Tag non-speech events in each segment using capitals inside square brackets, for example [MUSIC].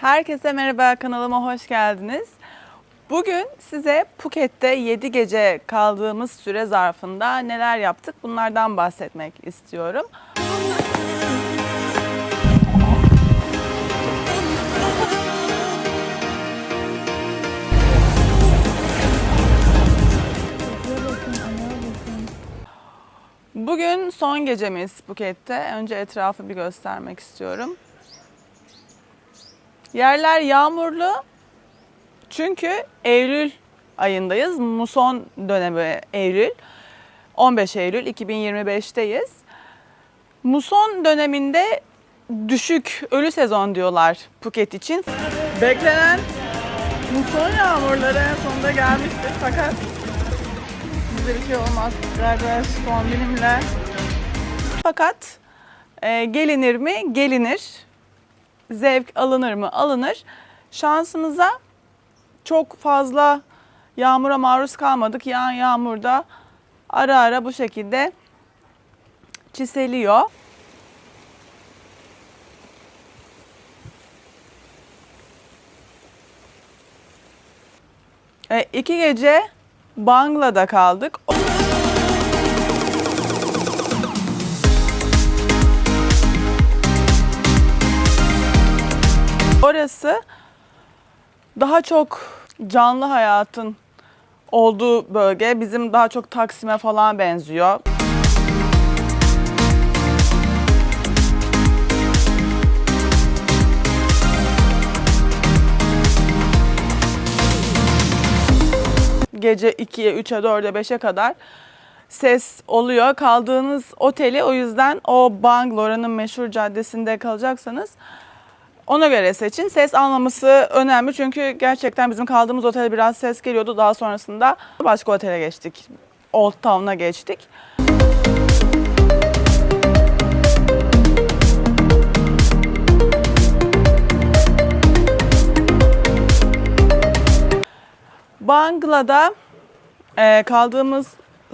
Herkese merhaba kanalıma hoş geldiniz. Bugün size Phuket'te 7 gece kaldığımız süre zarfında neler yaptık bunlardan bahsetmek istiyorum. Bugün son gecemiz Phuket'te. Önce etrafı bir göstermek istiyorum. Yerler yağmurlu. Çünkü Eylül ayındayız. Muson dönemi Eylül. 15 Eylül 2025'teyiz. Muson döneminde düşük ölü sezon diyorlar Phuket için. Beklenen muson yağmurları en sonunda gelmiştir fakat bize bir şey olmaz. Berber kombinimle. Fakat e, gelinir mi? Gelinir zevk alınır mı? Alınır. Şansımıza çok fazla yağmura maruz kalmadık. Yağan yağmurda ara ara bu şekilde çiseliyor. E, iki gece Bangla'da kaldık. Orası daha çok canlı hayatın olduğu bölge. Bizim daha çok Taksim'e falan benziyor. Gece 2'ye, 3'e, 4'e, 5'e kadar ses oluyor. Kaldığınız oteli o yüzden o Bangalore'nin meşhur caddesinde kalacaksanız ona göre seçin. Ses almaması önemli çünkü gerçekten bizim kaldığımız otele biraz ses geliyordu. Daha sonrasında başka otele geçtik. Old Town'a geçtik. Bangla'da e, kaldığımız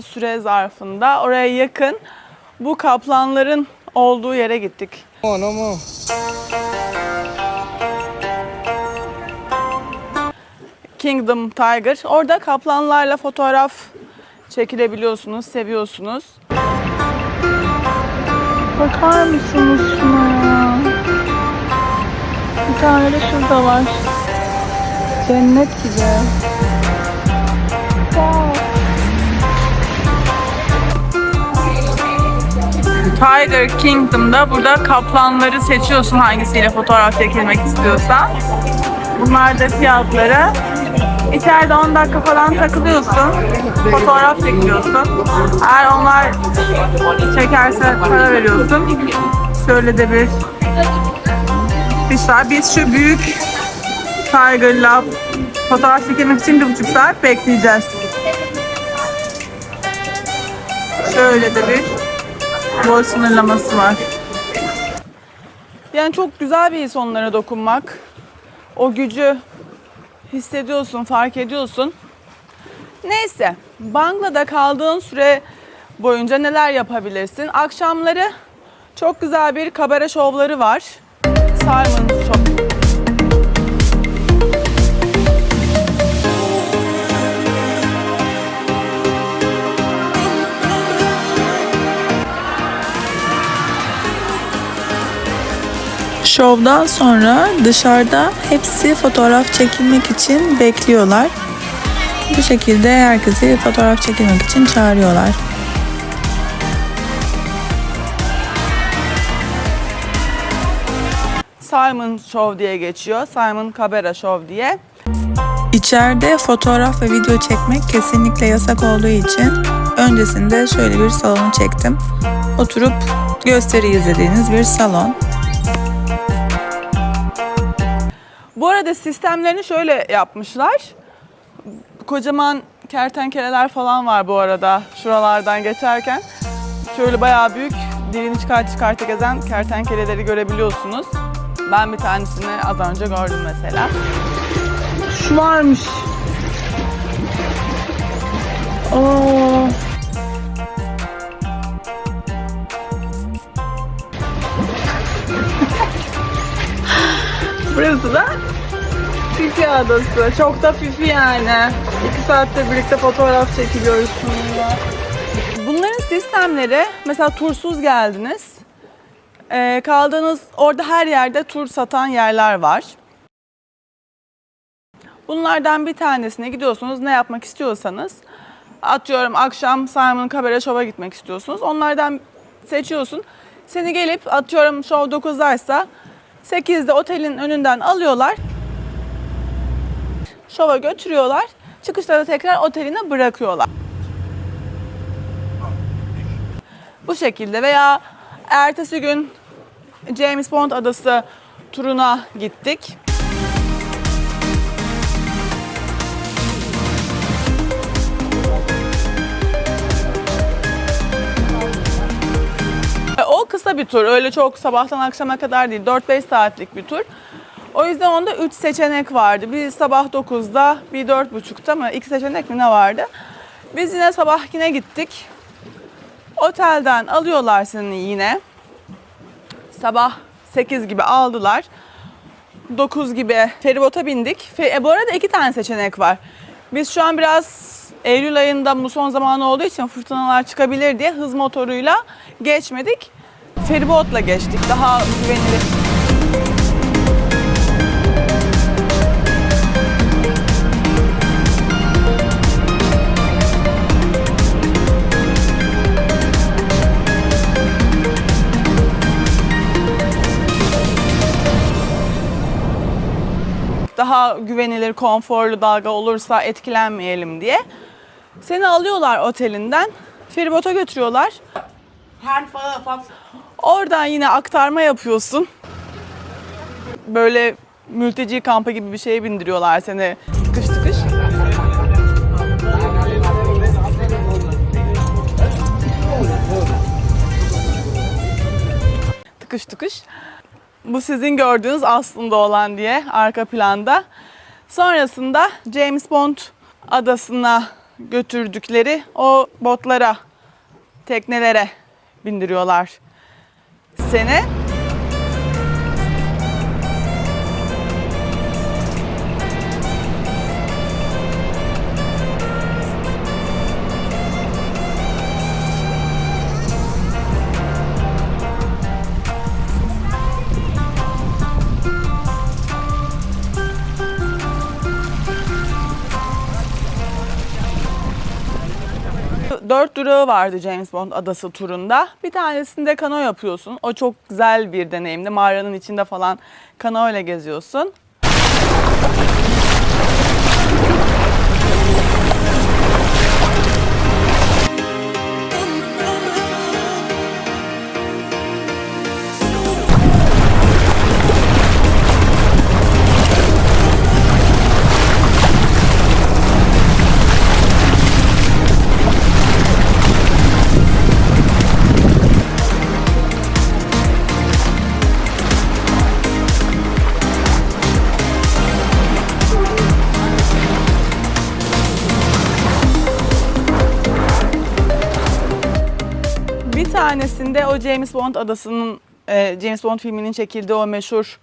süre zarfında oraya yakın bu kaplanların olduğu yere gittik. No, no Kingdom Tiger. Orada kaplanlarla fotoğraf çekilebiliyorsunuz, seviyorsunuz. Bakar mısınız şuna ya? Bir tane de şurada var. Cennet gibi. Tiger Kingdom'da burada kaplanları seçiyorsun hangisiyle fotoğraf çekilmek istiyorsan. Bunlar da fiyatları. İçeride 10 dakika falan takılıyorsun. Fotoğraf çekiyorsun. Eğer onlar çekerse para veriyorsun. Şöyle de bir fiş var. Biz şu büyük Tiger'la fotoğraf çekilmek için bir buçuk saat bekleyeceğiz. Şöyle de bir boy sınırlaması var. Yani çok güzel bir his onlara dokunmak. O gücü hissediyorsun, fark ediyorsun. Neyse, Bangla'da kaldığın süre boyunca neler yapabilirsin? Akşamları çok güzel bir kabare şovları var. Simon Show. Şovdan sonra dışarıda hepsi fotoğraf çekilmek için bekliyorlar. Bu şekilde herkesi fotoğraf çekilmek için çağırıyorlar. Simon Show diye geçiyor. Simon Kabera Show diye. İçeride fotoğraf ve video çekmek kesinlikle yasak olduğu için öncesinde şöyle bir salonu çektim. Oturup gösteri izlediğiniz bir salon. Bu arada sistemlerini şöyle yapmışlar. Kocaman kertenkeleler falan var bu arada şuralardan geçerken. Şöyle bayağı büyük dilini çıkart çıkarta gezen kertenkeleleri görebiliyorsunuz. Ben bir tanesini az önce gördüm mesela. Şu varmış. Adası. Çok da Fifi yani. İki saatte birlikte fotoğraf çekiliyoruz şununla. Bunların sistemleri mesela tursuz geldiniz. Ee, kaldığınız orada her yerde tur satan yerler var. Bunlardan bir tanesine gidiyorsunuz ne yapmak istiyorsanız. Atıyorum akşam Simon Cabaret Show'a gitmek istiyorsunuz. Onlardan seçiyorsun. Seni gelip atıyorum show 9'daysa 8'de otelin önünden alıyorlar. Şova götürüyorlar. Çıkışta da tekrar oteline bırakıyorlar. Bu şekilde veya ertesi gün James Bond adası turuna gittik. E, O kısa bir tur. Öyle çok sabahtan akşama kadar değil. 4-5 saatlik bir tur. O yüzden onda 3 seçenek vardı. Bir sabah 9'da, bir 4.30'da mı? İki seçenek mi ne vardı? Biz yine sabah yine gittik. Otelden alıyorlar seni yine. Sabah 8 gibi aldılar. 9 gibi feribota bindik. E, bu arada iki tane seçenek var. Biz şu an biraz Eylül ayında bu son zamanı olduğu için fırtınalar çıkabilir diye hız motoruyla geçmedik. Feribotla geçtik. Daha güvenilir. Daha güvenilir, konforlu dalga olursa etkilenmeyelim diye. Seni alıyorlar otelinden, feribota götürüyorlar. Oradan yine aktarma yapıyorsun. Böyle mülteci kampı gibi bir şeye bindiriyorlar seni tıkış tıkış. Tıkış tıkış. Bu sizin gördüğünüz aslında olan diye arka planda. Sonrasında James Bond adasına götürdükleri o botlara, teknelere bindiriyorlar seni. Durağı vardı James Bond adası turunda. Bir tanesinde kano yapıyorsun. O çok güzel bir deneyimdi. Mağaranın içinde falan kano ile geziyorsun. Tanesinde o James Bond adasının e, James Bond filminin çekildiği o meşhur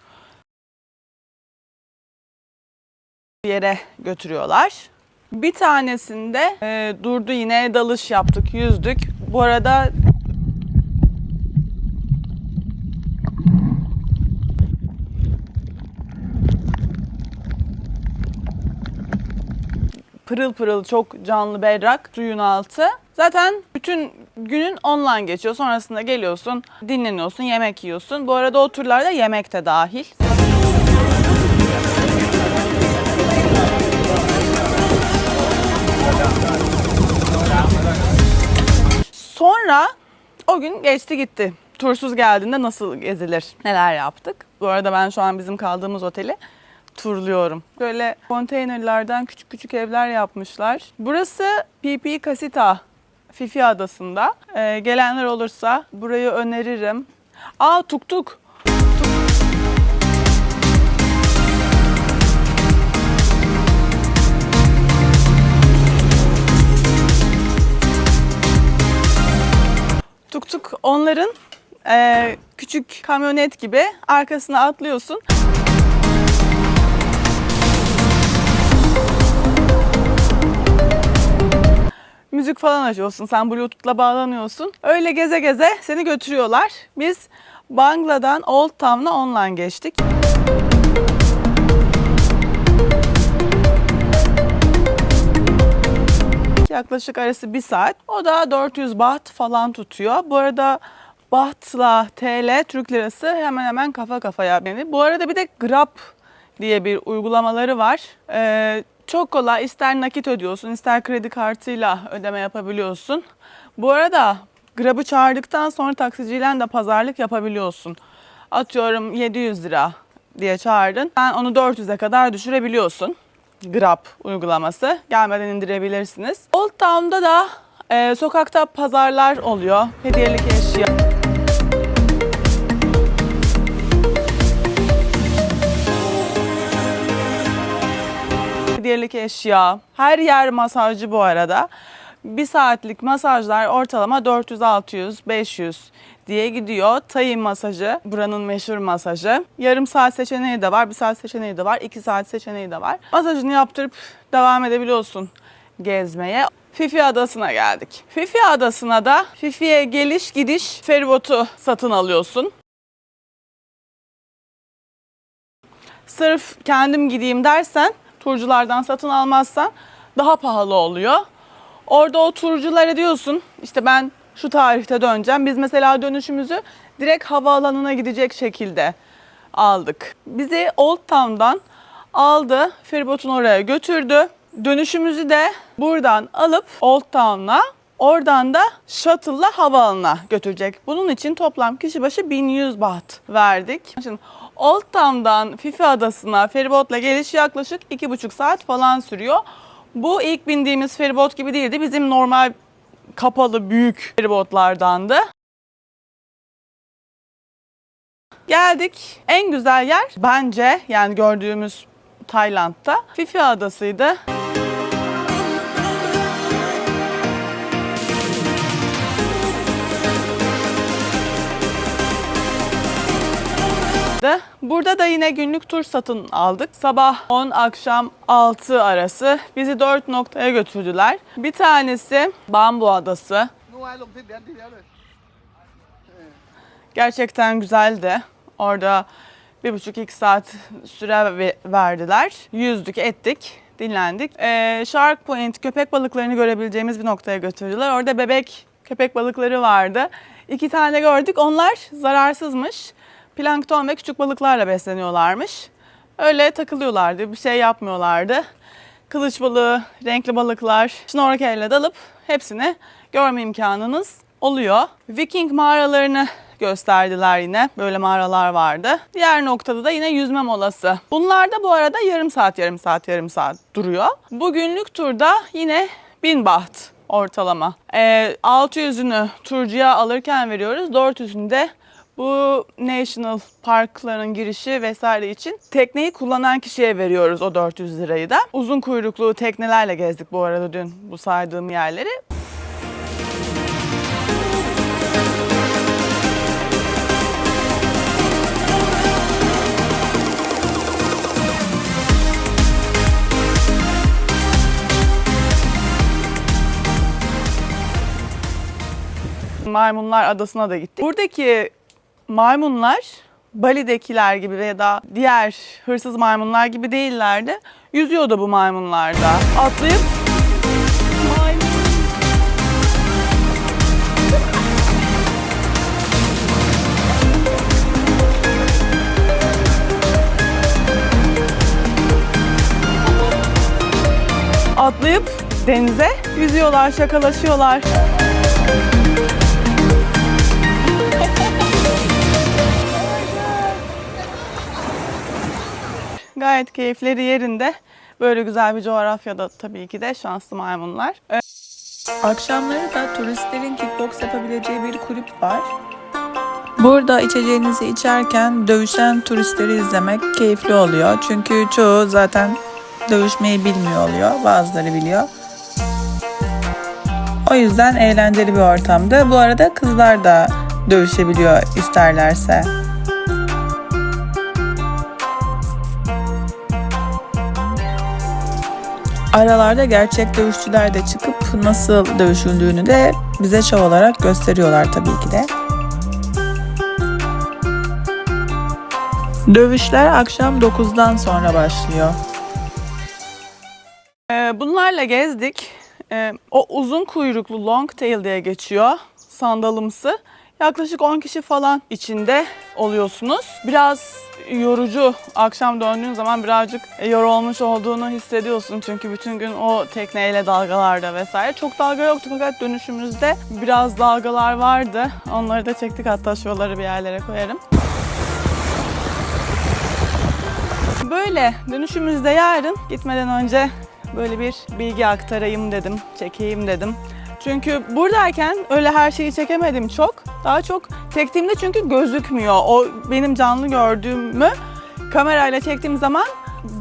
yere götürüyorlar. Bir tanesinde e, durdu yine dalış yaptık, yüzdük. Bu arada pırıl pırıl çok canlı berrak suyun altı. Zaten bütün günün online geçiyor. Sonrasında geliyorsun, dinleniyorsun, yemek yiyorsun. Bu arada o turlarda yemek de dahil. Sonra o gün geçti gitti. Tursuz geldiğinde nasıl gezilir, neler yaptık. Bu arada ben şu an bizim kaldığımız oteli turluyorum. Böyle konteynerlerden küçük küçük evler yapmışlar. Burası PP Casita Fifi Adası'nda. Ee, gelenler olursa burayı öneririm. Aa tuk tuk. Tuk tuk onların e, küçük kamyonet gibi arkasına atlıyorsun. Işık falan açıyorsun. Sen Bluetooth'la bağlanıyorsun. Öyle geze geze seni götürüyorlar. Biz Bangla'dan Old Town'a online geçtik. Yaklaşık arası bir saat. O da 400 baht falan tutuyor. Bu arada bahtla TL Türk lirası hemen hemen kafa kafaya beni. Bu arada bir de Grab diye bir uygulamaları var. Ee, çok kolay ister nakit ödüyorsun ister kredi kartıyla ödeme yapabiliyorsun. Bu arada Grab'ı çağırdıktan sonra taksiciyle de pazarlık yapabiliyorsun. Atıyorum 700 lira diye çağırdın. Sen onu 400'e kadar düşürebiliyorsun. Grab uygulaması. Gelmeden indirebilirsiniz. Old Town'da da e, sokakta pazarlar oluyor. Hediyelik eşya. Hediyelik eşya. Her yer masajcı bu arada. Bir saatlik masajlar ortalama 400, 600, 500 diye gidiyor. Tayin masajı, buranın meşhur masajı. Yarım saat seçeneği de var, bir saat seçeneği de var, iki saat seçeneği de var. Masajını yaptırıp devam edebiliyorsun gezmeye. Fifi Adası'na geldik. Fifi Adası'na da Fifi'ye geliş gidiş feribotu satın alıyorsun. Sırf kendim gideyim dersen, turculardan satın almazsan daha pahalı oluyor. Orada o turculara diyorsun, işte ben şu tarihte döneceğim. Biz mesela dönüşümüzü direkt havaalanına gidecek şekilde aldık. Bizi Old Town'dan aldı, feribotun oraya götürdü. Dönüşümüzü de buradan alıp Old Town'a Oradan da shuttle'la havaalanına götürecek. Bunun için toplam kişi başı 1100 baht verdik. Şimdi Old Town'dan Fifi Adası'na feribotla geliş yaklaşık 2,5 saat falan sürüyor. Bu ilk bindiğimiz feribot gibi değildi. Bizim normal kapalı büyük feribotlardandı. Geldik. En güzel yer bence yani gördüğümüz Tayland'da Fifi Adası'ydı. vardı. Burada da yine günlük tur satın aldık. Sabah 10 akşam 6 arası bizi 4 noktaya götürdüler. Bir tanesi Bambu Adası. Gerçekten güzeldi. Orada bir buçuk iki saat süre verdiler. Yüzdük, ettik, dinlendik. Ee, Shark Point köpek balıklarını görebileceğimiz bir noktaya götürdüler. Orada bebek köpek balıkları vardı. İki tane gördük. Onlar zararsızmış. Plankton ve küçük balıklarla besleniyorlarmış. Öyle takılıyorlardı. Bir şey yapmıyorlardı. Kılıç balığı, renkli balıklar, şnorkelle dalıp hepsini görme imkanınız oluyor. Viking mağaralarını gösterdiler yine. Böyle mağaralar vardı. Diğer noktada da yine yüzme molası. Bunlar da bu arada yarım saat, yarım saat, yarım saat duruyor. Bugünlük turda yine 1000 baht ortalama. Ee, 600'ünü turcuya alırken veriyoruz. 400'ünü de bu national parkların girişi vesaire için tekneyi kullanan kişiye veriyoruz o 400 lirayı da. Uzun kuyruklu teknelerle gezdik bu arada dün bu saydığım yerleri. Maymunlar Adası'na da gittik. Buradaki maymunlar Bali'dekiler gibi ya da diğer hırsız maymunlar gibi değillerdi. Yüzüyordu bu maymunlarda. Atlayıp atlayıp denize yüzüyorlar, şakalaşıyorlar. Gayet keyifleri yerinde. Böyle güzel bir coğrafyada tabii ki de şanslı maymunlar. Akşamları da turistlerin kickbox yapabileceği bir kulüp var. Burada içeceğinizi içerken dövüşen turistleri izlemek keyifli oluyor. Çünkü çoğu zaten dövüşmeyi bilmiyor oluyor. Bazıları biliyor. O yüzden eğlenceli bir ortamda. Bu arada kızlar da dövüşebiliyor isterlerse. Aralarda gerçek dövüşçüler de çıkıp nasıl dövüşüldüğünü de bize şov olarak gösteriyorlar tabii ki de. Dövüşler akşam 9'dan sonra başlıyor. Ee, bunlarla gezdik. Ee, o uzun kuyruklu long tail diye geçiyor. Sandalımsı. Yaklaşık 10 kişi falan içinde oluyorsunuz. Biraz yorucu. Akşam döndüğün zaman birazcık yorulmuş olduğunu hissediyorsun. Çünkü bütün gün o tekneyle dalgalarda vesaire. Çok dalga yoktu fakat dönüşümüzde biraz dalgalar vardı. Onları da çektik hatta şuraları bir yerlere koyarım. Böyle dönüşümüzde yarın gitmeden önce böyle bir bilgi aktarayım dedim, çekeyim dedim. Çünkü buradayken öyle her şeyi çekemedim çok. Daha çok çektiğimde çünkü gözükmüyor. O benim canlı gördüğümü kamerayla çektiğim zaman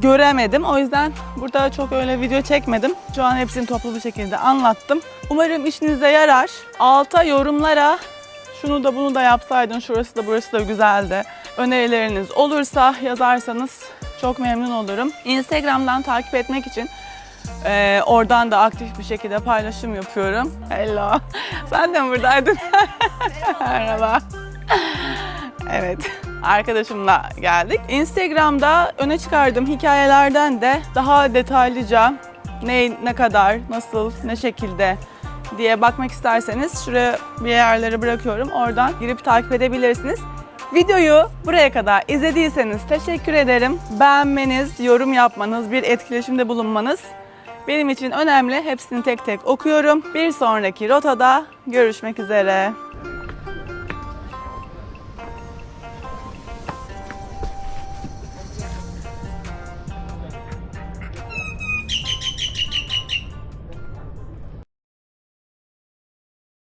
göremedim. O yüzden burada çok öyle video çekmedim. Şu an hepsini toplu bir şekilde anlattım. Umarım işinize yarar. Alta yorumlara şunu da bunu da yapsaydın, şurası da burası da güzeldi. Önerileriniz olursa yazarsanız çok memnun olurum. Instagram'dan takip etmek için e, oradan da aktif bir şekilde paylaşım yapıyorum. Hello. [LAUGHS] Sen de buradaydın? [LAUGHS] Merhaba. Evet. Arkadaşımla geldik. Instagram'da öne çıkardığım hikayelerden de daha detaylıca ne ne kadar, nasıl, ne şekilde diye bakmak isterseniz şuraya bir yerlere bırakıyorum. Oradan girip takip edebilirsiniz. Videoyu buraya kadar izlediyseniz teşekkür ederim. Beğenmeniz, yorum yapmanız, bir etkileşimde bulunmanız benim için önemli. Hepsini tek tek okuyorum. Bir sonraki rotada görüşmek üzere.